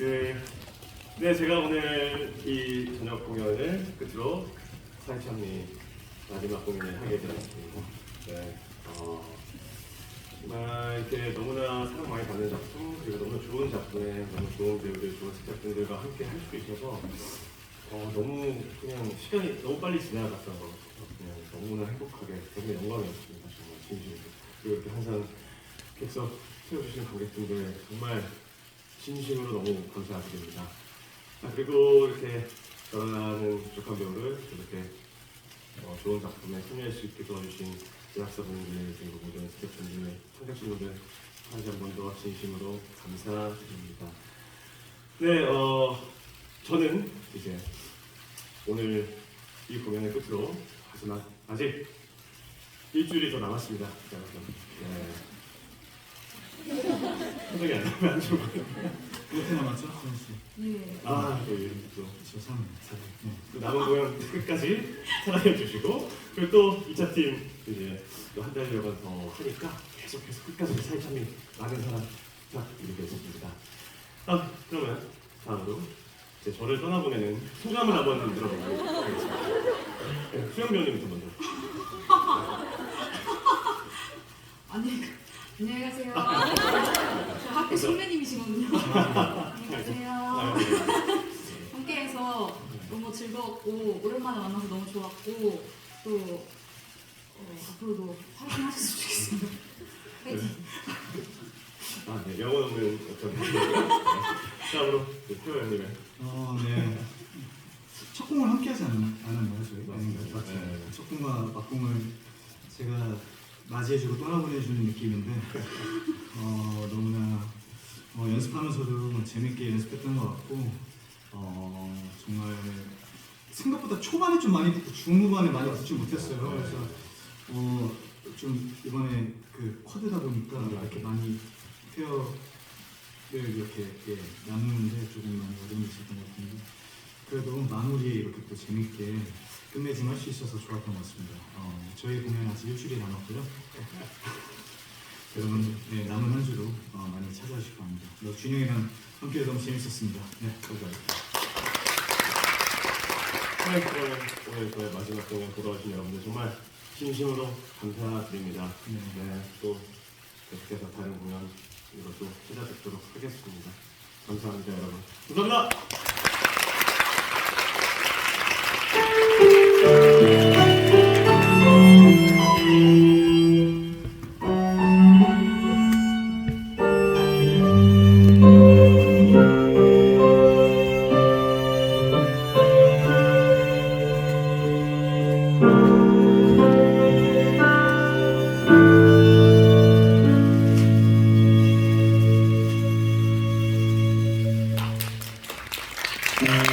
그, 네, 제가 오늘 이 저녁 공연을 끝으로 사이참리 마지막 공연을 하게 되었습니다. 네, 어, 정말 이렇게 너무나 사랑 많이 받는 작품 그리고 너무 좋은 작품에 너무 좋은 배우들, 좋은 스태프분들과 함께 할 수 있어서 어, 너무 그냥 시간이 너무 빨리 지나갔던 것 같아요. 그냥 너무나 행복하게 너무 영광이었습니다. 정말 진심으로. 그리고 이렇게 항상 객석 채워주신 관객분들 정말 진심으로 너무 감사드립니다. 아, 그리고 이렇게 결혼하는 부족한 배우를 이렇게 어, 좋은 작품에 참여할 수 있게 도와주신 제작사분들 그리고 모든 스태프분들, 창작진분들 다시 한 번 더 진심으로 감사드립니다. 네, 어, 저는 이제 오늘 이 공연을 끝으로 하지만 아직 일주일이 더 남았습니다. 여러분. 네. 표정이 안 나면 안 좋을 것 같아요. 이렇게 남았죠? 서현 씨. 네. 아, 또 이렇게 또저 사람. 네. 또 남은 공연 끝까지 사랑해 주시고 그리고 또 2차 팀 이제 또한 달여간 더 하니까 계속해서 끝까지 사이참이 많은 사랑 부탁드리겠습니다. 아 그러면 다음으로 이제 저를 떠나보내는 소감을 한번 들어보도록 하겠습니다. 네, 수영 배우님부터 먼저. 안녕히 안녕히 가세요. 저 학교 선배님이시거든요. 안녕히 가세요. 아, 네. 함께해서 너무 즐거웠고 오랜만에 만나서 너무 좋았고 또 어, 앞으로도 파이팅 하셨으면 좋겠습니다. 파이팅. 아, 네, 영혼 없는 어떤 다음으로 그 표현님의 어, 네. 첫 공을 함께 하지 않, 않았나요, 저희? 네. 첫 공과 막공을 제가 맞이해주고 떠나보내주는 느낌인데, 어, 너무나 어, 연습하면서도 뭐 재밌게 연습했던 것 같고, 어, 정말 생각보다 초반에 좀 많이 듣고 중후반에 많이 듣지 못했어요. 그래서 어, 좀 이번에 그 쿼드다 보니까 이렇게 많이 페어를 이렇게 예, 나누는데 조금 많이 어려움이 있었던 것 같은데 그래도 마무리에 이렇게 또 재밌게 끝맺음 할수 있어서 좋았던 것 같습니다. 어, 저희 공연 아직 일주일이 남았고요. 여러분 네, 남은 한 주도 어, 많이 찾아주실 겁니다. 너 준영이랑 함께 너무 재밌었습니다. 네, 감사합니다. 오늘 그러면 오늘 저의 마지막 공연 보러 오신 여러분들 정말 진심으로 감사드립니다. 네. 네, 또 계속해서 다른 공연 이것도 찾아뵙도록 하겠습니다. 감사합니다, 여러분. 감사합니다. Mm-hmm.